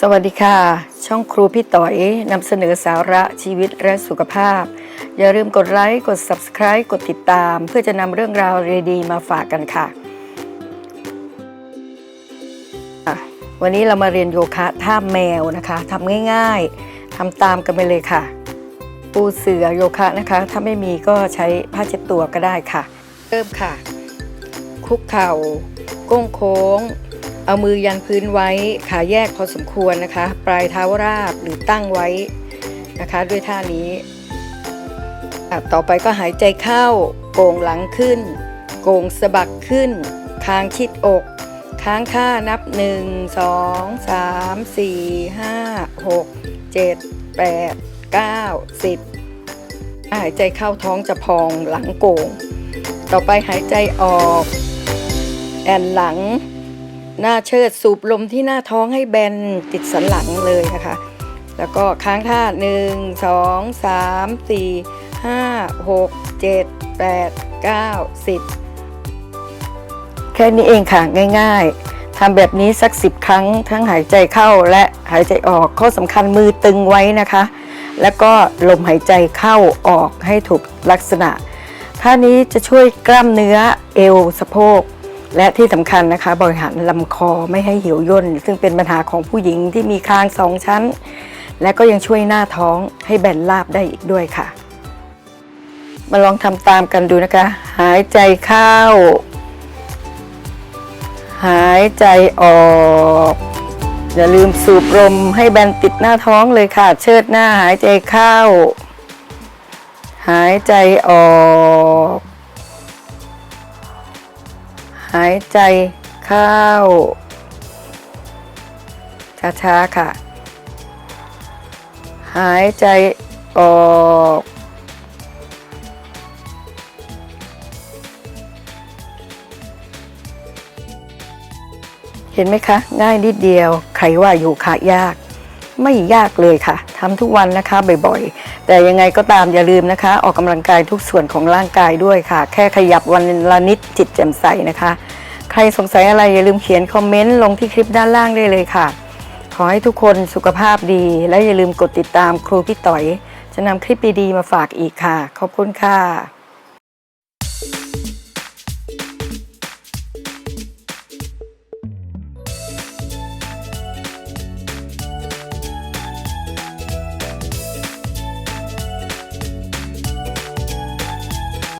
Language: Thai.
สวัสดีค่ะ ช่องครูพี่ต่อยนำเสนอสาระชีวิตและสุขภาพ อย่าลืมกดไลค์กด Subscribe กดติดตาม เพื่อจะนำเรื่องราวดีๆมาฝากกันค่ะอะ วันนี้เรามาเรียนโยคะท่าแมวนะคะทำง่ายๆทำตามกันไปเลยค่ะ ปูเสือโยคะนะคะ ถ้าไม่มีก็ใช้ผ้าเช็ดตัวก็ได้ค่ะ เริ่มค่ะ คุกเข่า ก้งโค้ง เอามือยันพื้นไว้ขาแยกพอสมควรนะคะ ปลายเท้าราบหรือตั้งไว้นะคะ ด้วยท่านี้ ต่อไปก็หายใจเข้าโก่งหลังขึ้น โก่งสะบักขึ้น คางชิดอก ค้างค่านับ 1 2 3 4 5 6 7 8 9 10 หายใจเข้าท้องจะพองหลังโก่ง ต่อไปหายใจออก แอนหลัง หน้าเชิดสูบลมที่หน้าท้องให้แบนติดสันหลังเลยนะคะ แล้วก็ค้างท่า 1 2 3 4 5 6 7 8 9 10 แค่นี้เองค่ะ ง่ายๆทำแบบนี้สัก 10 ครั้ง ทั้งหายใจเข้าและหายใจออกข้อสำคัญมือตึงไว้นะคะ แล้วก็ลมหายใจเข้าออกให้ถูกลักษณะท่านี้จะช่วยกล้ามเนื้อเอวสะโพก และที่สำคัญนะคะ บริหารลำคอไม่ให้เหี่ยวย่น ซึ่งเป็นปัญหาของผู้หญิงที่มีคางสองชั้น และก็ยังช่วยหน้าท้องให้แบนราบได้อีกด้วยค่ะ มาลองทำตามกันดูนะคะ หายใจเข้า หายใจออก อย่าลืมสูบลมให้แบนติดหน้าท้องเลยค่ะ เชิดหน้าหายใจเข้า หายใจออก หายใจเข้า ช้าๆค่ะ หายใจออกเห็นไหมคะ ง่ายนิดเดียว ใครว่าอยู่ขายาก ไม่ยากเลยค่ะทำทุกวันนะคะบ่อยๆ แต่ยังไงก็ตามอย่าลืมนะคะ ออกกำลังกายทุกส่วนของร่างกายด้วยค่ะ แค่ขยับวันละนิดจิตแจ่มใสนะคะ ใครสงสัยอะไรอย่าลืมเขียนคอมเมนต์ลงที่คลิปด้านล่างได้เลยค่ะ ขอให้ทุกคนสุขภาพดี และอย่าลืมกดติดตามครูพี่ต่อย จะนำคลิปดีๆมาฝากอีกค่ะ ขอบคุณค่ะ